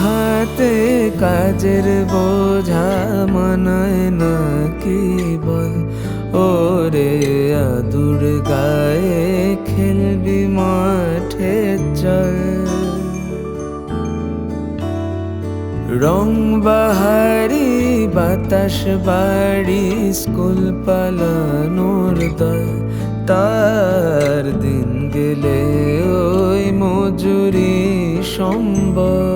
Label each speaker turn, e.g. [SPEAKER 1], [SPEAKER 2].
[SPEAKER 1] হাতে কাজের বোঝা মানায় না কি বল ওরে আদুর গায়ে খেলবি মাঠে চল। রং বাহারি, বাতাস বাড়ি, স্কুল পালানোর দল। তার দিন গেলে ওই মজুরি সম্ভব